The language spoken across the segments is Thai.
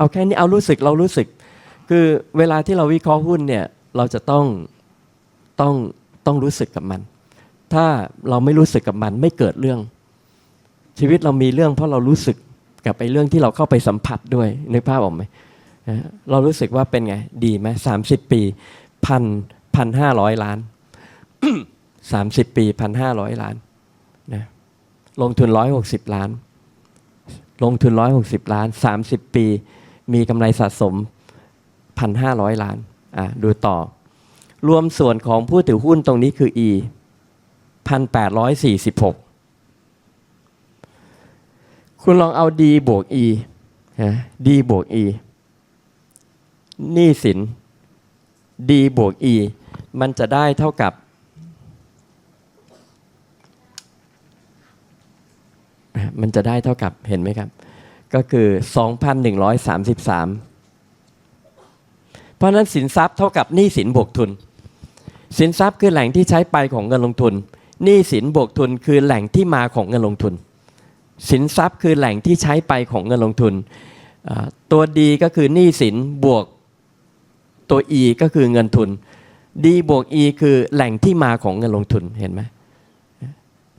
เอาแค่นี้เอารู้สึกเรารู้สึก คือเวลาที่เราวิเคราะห์หุ้นเนี่ยเราจะต้องต้องต้องรู้สึกกับมัน ถ้าเราไม่รู้สึกกับมันไม่เกิดเรื่อง ชีวิตเรามีเรื่องเพราะเรารู้สึกกับไปเรื่องที่เราเข้าไปสัมผัสด้วยนึกภาพออกไหมเรารู้สึกว่าเป็นไง ดีไหมสามสิบปีพันพันห้าร้อยล้านสามสิบปีพันห้าร้อยล้านนะลงทุนร้อยหกสิบล้าน ลงทุนร้อยหกสิบล้านสามสิบปี มีกำไรสะสมพันห้าร้อยล้านอะดูต่อ รวมส่วนของผู้ถือหุ้นตรงนี้คือ E พันแปดร้อยสี่สิบหกคุณลองเอา D บวก E ฮะ D บวก E หนี้สิน D บวก E มันจะได้เท่ากับมันจะได้เท่ากับเห็นไหมครับ ก็คือ 2,133 เพราะนั้นสินทรัพย์เท่ากับหนี้สินบวกทุน สินทรัพย์คือแหล่งที่ใช้ไปของเงินลงทุนหนี้สินบวกทุนคือแหล่งที่มาของเงินลงทุน สินทรัพย์คือแหล่งที่ใช้ไปของเงินลงทุน ตัวดีก็คือหนี้สินบวกตัว E ก็คือเงินทุน D บวก E คือแหล่งที่มาของเงินลงทุนเห็นไหม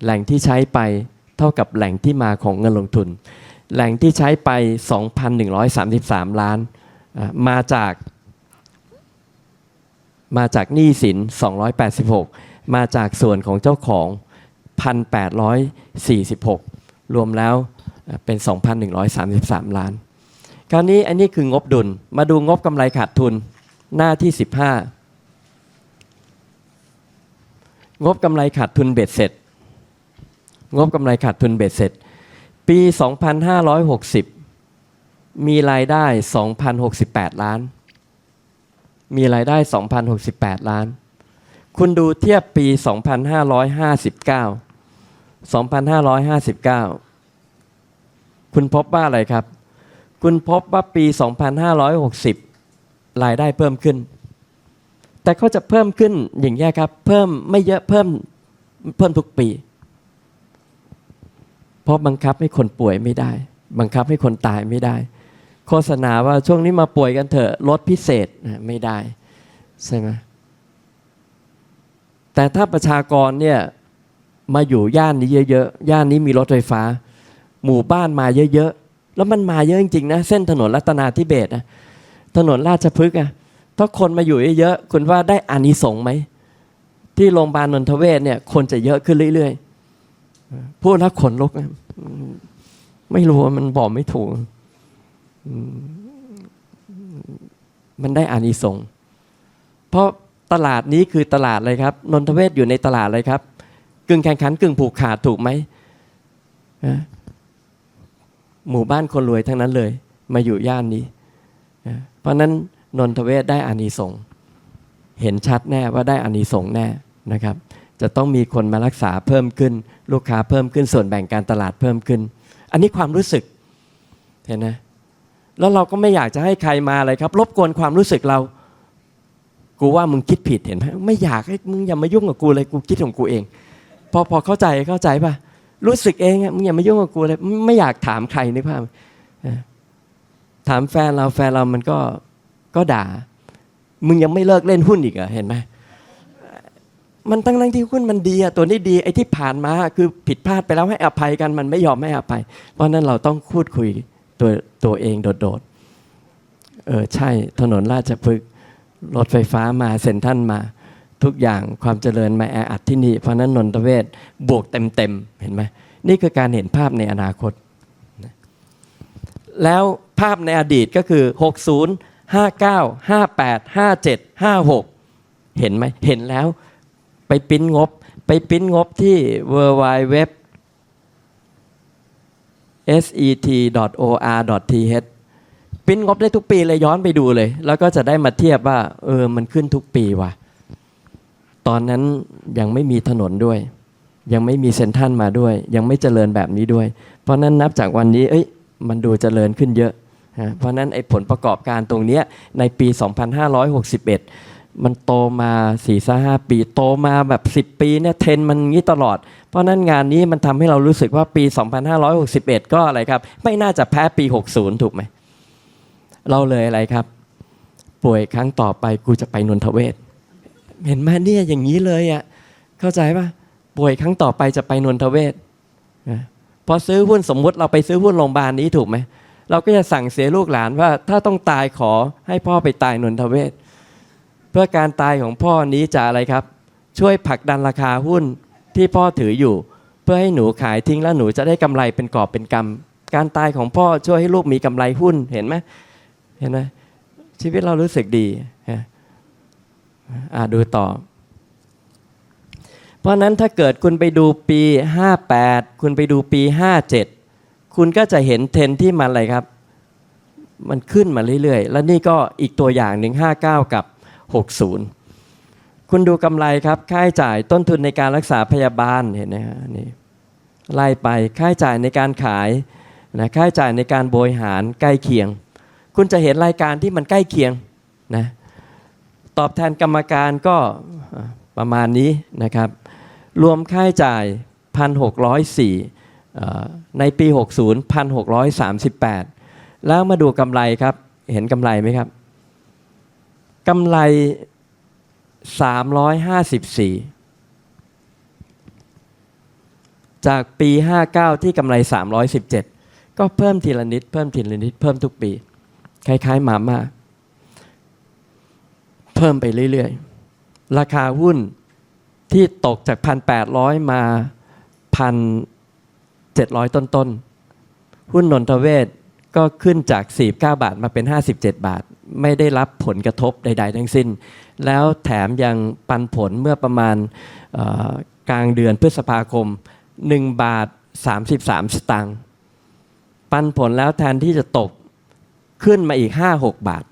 แหล่งที่ใช้ไปเท่ากับแหล่งที่มาของเงินลงทุน แหล่งที่ใช้ไป 2,133 ล้านอ่ามาจากมาจากหนี้สิน 286 มาจากส่วนของเจ้าของ 1,846 รวมแล้วอ่าเป็น 2,133 ล้าน คราวนี้อันนี้คืองบดุล มาดูงบกำไรขาดทุนหน้าที่ 15 งบกำไรขาดทุนเบ็ดเสร็จ งบกำไรขาดทุนเบ็ดเสร็จ ปี 2560 มีรายได้ 2,068 ล้าน มีรายได้ 2,068 ล้าน คุณดูเทียบปี 2559 2559 คุณพบว่าอะไรครับ คุณพบว่าปี 2560 รายได้เพิ่มขึ้น แต่เขาจะเพิ่มขึ้นอย่างนี้ครับ เพิ่มไม่เยอะเพิ่มเพิ่มทุกปี ราะบังคับให้คนป่วยไม่ได้ บังคับให้คนตายไม่ได้ โฆษณาว่าช่วงนี้มาป่วยกันเถอะลดพิเศษไม่ได้ใช่ไหมแต่ถ้าประชากรเนี่ยมาอยู่ย่านนี้เยอะๆย่านนี้มีรถไฟฟ้า หมู่บ้านมาเยอะๆแล้วมันมาเยอะจริงๆนะเส้นถนนรัตนาธิเบศนะถนนราชพฤกษ์อะถ้าคนมาอยู่เยอะๆคุณว่าได้อานิสงส์ไหมที่โรงพยาบาลนนทเวศเนี่ยคนจะเยอะขึ้นเรื่อยๆพูดแล้วขนลุกนะ ไม่รู้มันบอกไม่ถูก มันได้อานิสงส์เพราะตลาดนี้คือตลาดอะไรครับ นนทเวศอยู่ในตลาดอะไรครับ กึ่งแข่งขันกึ่งผูกขาดถูกไหมหมู่บ้านคนรวยทั้งนั้นเลย มาอยู่ย่านนี้ เพราะนั้นนนทเวศได้อานิสงส์เห็นชัดแน่ว่าได้อานิสงส์แน่นะครับ จะต้องมีคนมารักษาเพิ่มขึ้น ลูกค้าเพิ่มขึ้นส่วนแบ่งการตลาดเพิ่มขึ้น อันนี้ความรู้สึกเห็นไหมแล้วเราก็ไม่อยากจะให้ใครมาเลยครับ รบกวนความรู้สึกเรา กูว่ามึงคิดผิดเห็นไหมไม่อยากให้มึงอย่ามายุ่งกับกูเลยกูคิดของกูเอง พอพอเข้าใจเข้าใจป่ะรู้สึกเองอะมึงอย่ามายุ่งกับกูเลยไม่อยากถามใครนึกภาพถามแฟนเราแฟนเรามันก็ก็ด่า มึงยังไม่เลิกเล่นหุ้นอีกเหรอเห็นไหม มันตั้งทั้งที่หุ้นมันดีอะตัวนี้ดีไอ้ที่ผ่านมาคือผิดพลาดไปแล้วให้อภัยกันมันไม่ยอมให้อภัย เพราะนั้นเราต้องพูดคุยตัวตัวเองโดดๆเออใช่ถนนราชพฤกษ์รถไฟฟ้ามาเซ็นทรัลมา ทุกอย่างความเจริญมาแออัดที่นี่ เพราะนั้นนนทเวศบวกเต็มๆเห็นไหมนี่คือการเห็นภาพในอนาคต แล้วภาพในอดีตก็คือ 60 59 58 57 56 เห็นไหมเห็นแล้ว ไปปิ้นงบ ไปปิ้นงบที่ w w w set.or.th ปิ้นงบได้ทุกปีเลยย้อนไปดูเลย แล้วก็จะได้มาเทียบว่า เออมันขึ้นทุกปีว่ะ ตอนนั้นยังไม่มีถนนด้วย ยังไม่มีเซ็นทรัลมาด้วย ยังไม่เจริญแบบนี้ด้วย เพราะนั้นนับจากวันนี้ เอ้ย มันดูเจริญขึ้นเยอะฮะเพราะนั้นไอ้ผลประกอบการตรงเนี้ยในปี 2561 มันโตมา4ี่ห้าปี โตมาแบบ 10 ปีเนี่ยเทรนมันงี้ตลอด เพราะนั้นงานนี้มันทำให้เรารู้สึกว่าปี 2561 ก็อะไรครับ ไม่น่าจะแพ้ปี 60 ถูกไหม เราเลยอะไรครับ ป่วยครั้งต่อไปกูจะไปนนทเวศเห็นไหมเนี่ยอย่างนี้เลยอะ่ะเข้าใจปะป่วยครั้งต่อไปจะไปนนทเวศพอซื้อหุ้นสมมุติเราไปซื้อหุ้นโรงพยาบาลนี้ถูกไหมเราก็จะสั่งเสียลูกหลานว่าถ้าต้องตายขอให้พ่อไปตายนนทเวศ เพื่อการตายของพ่อนี้จะอะไรครับ ช่วยผลักดันราคาหุ้นที่พ่อถืออยู่ เพื่อให้หนูขายทิ้งแล้วหนูจะได้กำไรเป็นกอบเป็นกำการตายของพ่อช่วยให้ลูกมีกำไรหุ้นเห็นไหมเห็นไหมชีวิตเรารู้สึกดีอ่าดูต่อ เพราะนั้นถ้าเกิดคุณไปดูปี 58 คุณไปดูปี 57 คุณก็จะเห็นเทรนที่มันอะไรครับ มันขึ้นมาเรื่อยๆ แล้วนี่ก็อีกตัวอย่างหนึ่ง59 กับ 60 คุณดูกำไรครับ ค่าใช้จ่ายต้นทุนในการรักษาพยาบาลเห็นไหมฮะนี่ไล่ไปค่าใช้จ่ายในการขายนะค่าใช้จ่ายในการบริหารใกล้เคียง คุณจะเห็นรายการที่มันใกล้เคียงนะตอบแทนกรรมการก็ประมาณนี้นะครับ รวมค่าใช้จ่าย 1,604เอ่ในปี 60 1,638 แล้วมาดูกำไรครับ เห็นกำไรไหมครับ กำไร 354 จากปี 59 ที่กำไร 317 ก็เพิ่มทีละนิด เพิ่มทีละนิด เพิ่มทุกปี คล้ายๆมาม่าเพิ่มไปเรื่อยๆ ราคาหุ้นที่ตกจาก 1,800 มา 1,700 ต้นๆ หุ้นนนทเวศ ก็ขึ้นจาก 49 บาทมาเป็น 57 บาท ไม่ได้รับผลกระทบใด ๆ ทั้งสิ้น แล้วแถมยังปันผลเมื่อประมาณกลางเดือนพฤษภาคม 1 บาท 33 สตางค์ปันผลแล้วแทนที่จะตกขึ้นมาอีก 5-6 บาท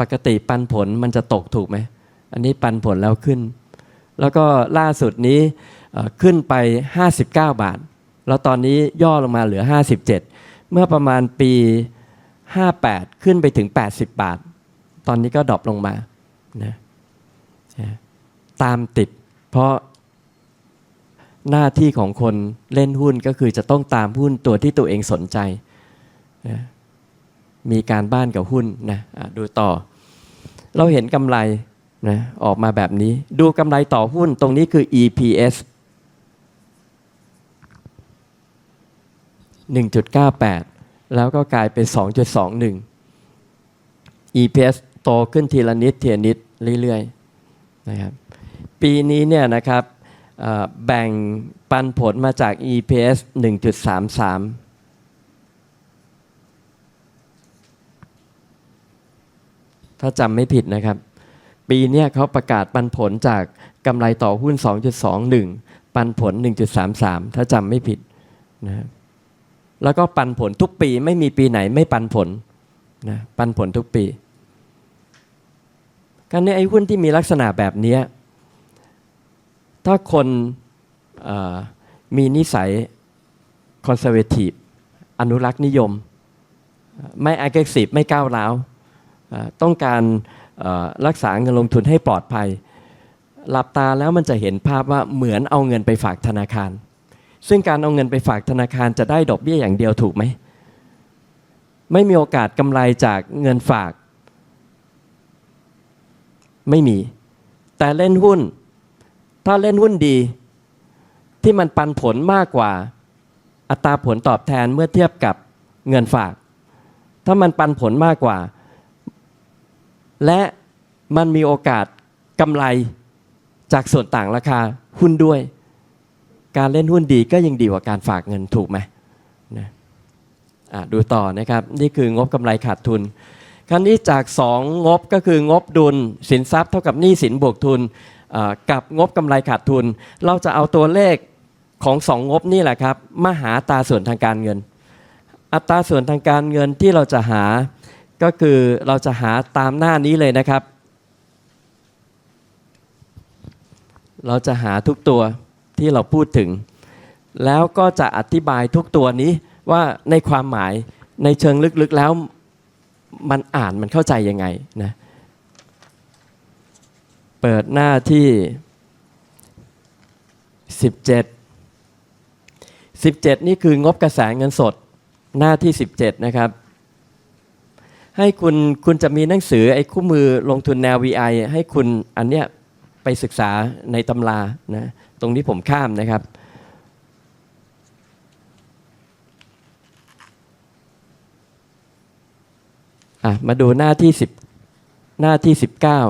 ปกติปันผลมันจะตกถูกไหม อันนี้ปันผลแล้วขึ้น แล้วก็ล่าสุดนี้ ขึ้นไป 59 บาท แล้วตอนนี้ย่อลงมาเหลือ 57 เมื่อประมาณปี 58 ขึ้นไปถึง 80 บาท ตอนนี้ก็ดรอปลงมานะตามติด เพราะหน้าที่ของคนเล่นหุ้นก็คือจะต้องตามหุ้นตัวที่ตัวเองสนใจนะมีการบ้านกับหุ้นนะะดูต่อ เราเห็นกำไรนะออกมาแบบนี้ ดูกำไรต่อหุ้นตรงนี้คือ EPS 1.98 แล้วก็กลายเป็น 2.21 EPS โตขึ้นทีละนิดทีละนิดเรื่อยๆนะครับปีนี้เนี่ยนะครับแบ่งปันผลมาจาก EPS 1.33ถ้าจำไม่ผิดนะครับ ปีนี้เขาประกาศปันผลจากกำไรต่อหุ้น 2.21 ปันผล 1.33 ถ้าจำไม่ผิดนะครับ แล้วก็ปันผลทุกปีไม่มีปีไหนไม่ปันผลนะปันผลทุกปีการนี้ไอ้หุ้นที่มีลักษณะแบบนี้ ถ้าคนมีนิสัยคอนเซอร์เวทีฟอนุรักษ์นิยม ไม่ aggressive ไม่ก้าวร้าวต้องการรักษาเงินลงทุนให้ปลอดภัย หลับตาแล้วมันจะเห็นภาพว่าเหมือนเอาเงินไปฝากธนาคาร ซึ่งการเอาเงินไปฝากธนาคารจะได้ดอกเบี้ยอย่างเดียวถูกไหม ไม่มีโอกาสกำไรจากเงินฝาก ไม่มี แต่เล่นหุ้น ถ้าเล่นหุ้นดี ที่มันปันผลมากกว่า อัตราผลตอบแทนเมื่อเทียบกับเงินฝาก ถ้ามันปันผลมากกว่า และมันมีโอกาสกำไรจากส่วนต่างราคาหุ้นด้วย การเล่นหุ้นดีก็ยังดีกว่าการฝากเงินถูกไหมนะดูต่อนะครับ นี่คืองบกำไรขาดทุนคราวนี้จาก 2 งบก็คืองบดุลสินทรัพย์เท่ากับหนี้สินบวกทุนกับงบกำไรขาดทุน เราจะเอาตัวเลขของสองงบนี่แหละครับมาหาตาส่วนทางการเงิน อัตราส่วนทางการเงินที่เราจะหาก็คือเราจะหาตามหน้านี้เลยนะครับ เราจะหาทุกตัว ที่เราพูดถึง แล้วก็จะอธิบายทุกตัวนี้ว่าในความหมายในเชิงลึกๆแล้วมันอ่านมันเข้าใจยังไงนะเปิดหน้าที่ 17 17 นี่คืองบกระแสเงินสดหน้าที่ 17 นะครับ ให้คุณคุณจะมีหนังสือไอ้คู่มือลงทุนแนว VI ให้คุณอันเนี้ยไปศึกษาในตำรานะ ตรงนี้ผมข้ามนะครับ มาดูหน้าที่สิบหน้าที่สิบเก้า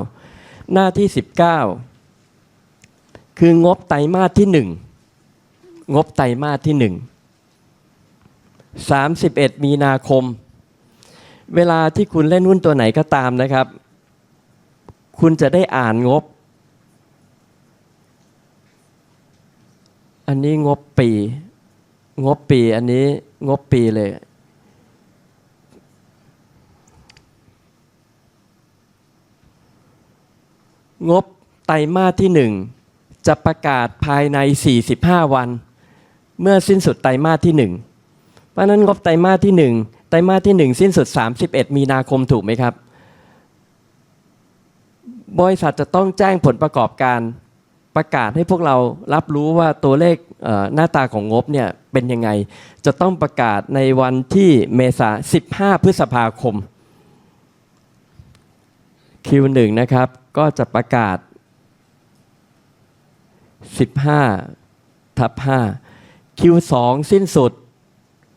หน้าที่สิบเก้าคืองบไตรมาสที่หนึ่งงบไตรมาสที่หนึ่งสามสิบเอ็ดมีนาคม เวลาที่คุณเล่นหุ้นตัวไหนก็ตามนะครับ คุณจะได้อ่านงบ อันนี้งบปี งบปีอันนี้งบปีเลย งบไตรมาสที่หนึ่งจะประกาศภายใน 45 วัน เมื่อสิ้นสุดไตรมาสที่หนึ่งเพราะนั้นงบไตรมาสที่หนึ่งไตรมาสที่หนึ่งสิ้นสุด 31 มีนาคมถูกไหมครับ บริษัทจะต้องแจ้งผลประกอบการ ประกาศให้พวกเรารับรู้ว่าตัวเลขหน้าตาของงบเนี่ยเป็นยังไง จะต้องประกาศในวันที่เมษา 15 พฤษภาคม Q1 นะครับ ก็จะประกาศ 15 ทับ 5 Q2 สิ้นสุด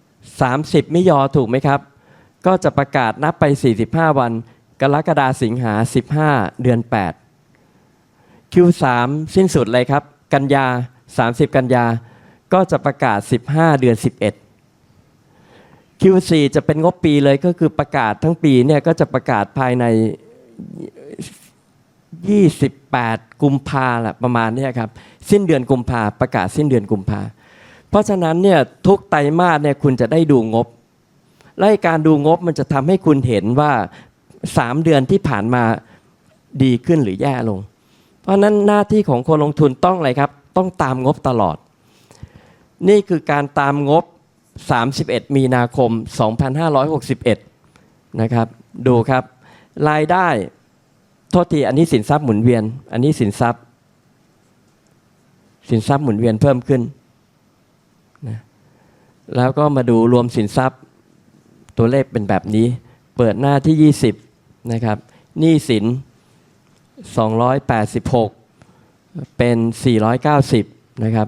30 ไม่ยอถูกไหมครับ ก็จะประกาศนับไป 45 วัน กรกฎาสิงหา 15 เดือน 8 Q3 สิ้นสุดเลยครับ กันยา 30 กันยา ก็จะประกาศ 15 เดือน 11 Q4 จะเป็นงบปีเลยก็คือประกาศทั้งปีเนี่ยก็จะประกาศภายใน 28 กุมภาแหละประมาณเนี้ครับ สิ้นเดือนกุมภาประกาศสิ้นเดือนกุมภาเพราะฉะนั้นเนี่ยทุกไตรมาสเนี่ยคุณจะได้ดูงบและการดูงบมันจะทำให้คุณเห็นว่า 3 เดือนที่ผ่านมาดีขึ้นหรือแย่ลง ราะฉะนั้นหน้าที่ของคนลงทุนต้องอะไรครับ ต้องตามงบตลอด นี่คือการตามงบ 31 มีนาคม 2561 นะครับ ดูครับ รายได้โทษทีอันนี้สินทรัพย์หมุนเวียน อันนี้สินทรัพย์ สินทรัพย์หมุนเวียนเพิ่มขึ้นนะแล้วก็มาดูรวมสินทรัพย์ตัวเลขเป็นแบบนี้ เปิดหน้าที่ 20 นะครับหนี้สิน 286 เป็น 490 นะครับ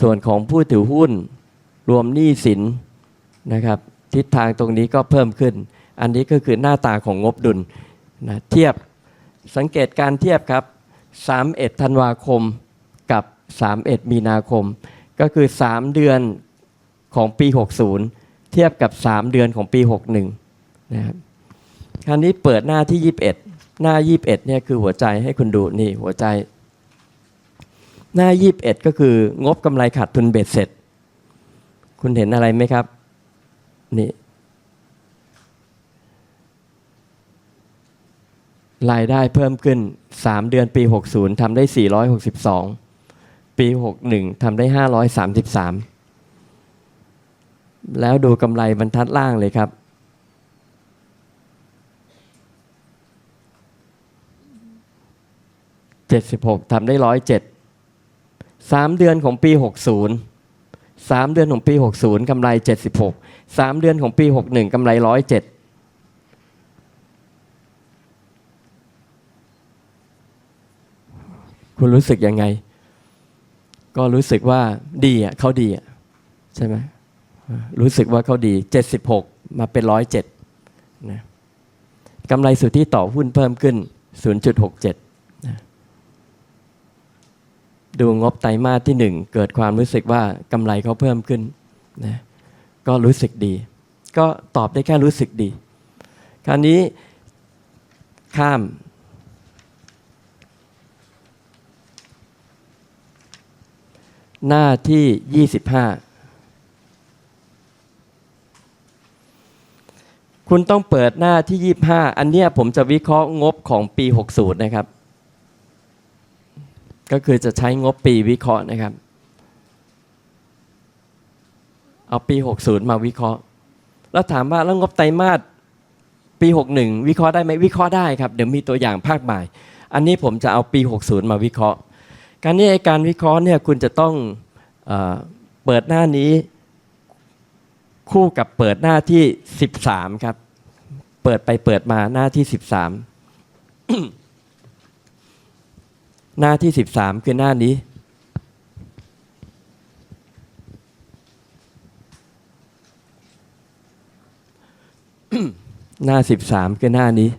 ส่วนของผู้ถือหุ้นรวมหนี้สินนะครับ ทิศทางตรงนี้ก็เพิ่มขึ้น อันนี้ก็คือหน้าตาของงบดุลนะเทียบสังเกตการเทียบครับ 31 ธันวาคมกับ 31 มีนาคม ก็คือ 3 เดือนของปี 60 เทียบกับ 3 เดือนของปี 61 นะครับคราวนี้เปิดหน้าที่ 21 หน้า 21เนี่ยคือหัวใจให้คุณดูนี่หัวใจ หน้า 21 ก็คืองบกำไรขาดทุนเบ็ดเสร็จ คุณเห็นอะไรไหมครับ นี่ รายได้เพิ่มขึ้น 3 เดือนปี 60ทำได้ 462 ปี 61ทำได้ 533 แล้วดูกำไรบรรทัดล่างเลยครับ 76ทำได้107 3เจ็ดสามเดือนของปี 60 3 เดือนของปี 60กำไร 76 3 เดือนของปี 61กำไร 107คุณรู้สึกยังไง ก็รู้สึกว่าดีอะเขาดีอะใช่ไหมรู้สึกว่าเขาดี 76 มาเป็น 107นะกำไรสุทธิต่อหุ้นเพิ่มขึ้น 0.67 ดูงบไตรมาสที่หนึ่งเกิดความรู้สึกว่ากำไรเขาเพิ่มขึ้นนะก็รู้สึกดี ก็ตอบได้แค่รู้สึกดี คราวนี้ข้ามหน้าที่ 25 คุณต้องเปิดหน้าที่ 25 อันเนี้ยผมจะวิเคราะห์งบของปี 60 นะครับ ก็คือจะใช้งบปีวิเคราะห์นะครับ เอาปี 60 มาวิเคราะห์ แล้วถามว่าแล้วงบไตรมาสปี 61 วิเคราะห์ได้ไหมวิเคราะห์ได้ครับ เดี๋ยวมีตัวอย่างภาคบ่าย อันนี้ผมจะเอาปี 60 มาวิเคราะห์ การนี้การวิเคราะห์เนี่ยคุณจะต้องเอเปิดหน้านี้ คู่กับเปิดหน้าที่ 13 ครับ เปิดไปเปิดมาหน้าที่ 13 หน้าที่ 13 คือหน้านี้ หน้า 13 คือหน้านี้